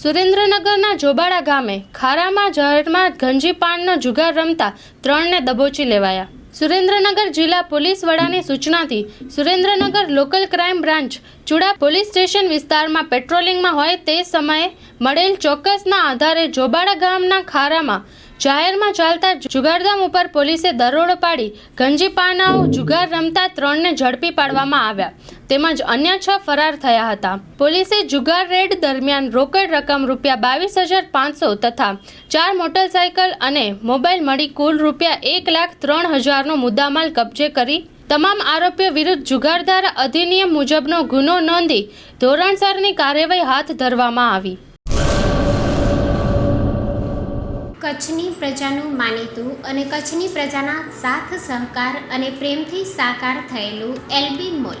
સુરેન્દ્રનગરના જોબાળા ગામે ખારામાં જહેરમાં ગંજી પાનનો જુગાર રમતા ત્રણને દબોચી લેવાયા. સુરેન્દ્રનગર જિલ્લા પોલીસ વડાની સૂચનાથી Surendranagar local crime branch Chuda police station વિસ્તારમાં પેટ્રોલિંગમાં હોય તે સમયે મળેલ ચોક્કસના આધારે જોબાળા ગામના ખારામાં જાહેરમાં ચાલતા જુગારધામ ઉપર પોલીસે દરોડો પાડી ગંજી પાનાઓ જુગાર રમતા ત્રણને ઝડપી પાડવામાં આવ્યા. તેમજ અન્ય છ ફરાર થયા હતા. પોલીસે જુગાર રેડ દરમિયાન રોકડ રકમ રૂપિયા બાવીસ હજાર પાંચસો તથા ચાર મોટરસાયકલ અને મોબાઈલ મળી કુલ રૂપિયા એક લાખ ત્રણ હજારનો મુદ્દામાલ કબજે કરી તમામ આરોપીઓ વિરુદ્ધ જુગારધારા અધિનિયમ મુજબનો ગુનો નોંધી ધોરણસરની કાર્યવાહી હાથ ધરવામાં આવી. કચ્છની પ્રજાનું માનીતું અને કચ્છની પ્રજાના સાથ સહકાર અને પ્રેમથી સાકાર થયેલું એલબી મોલ.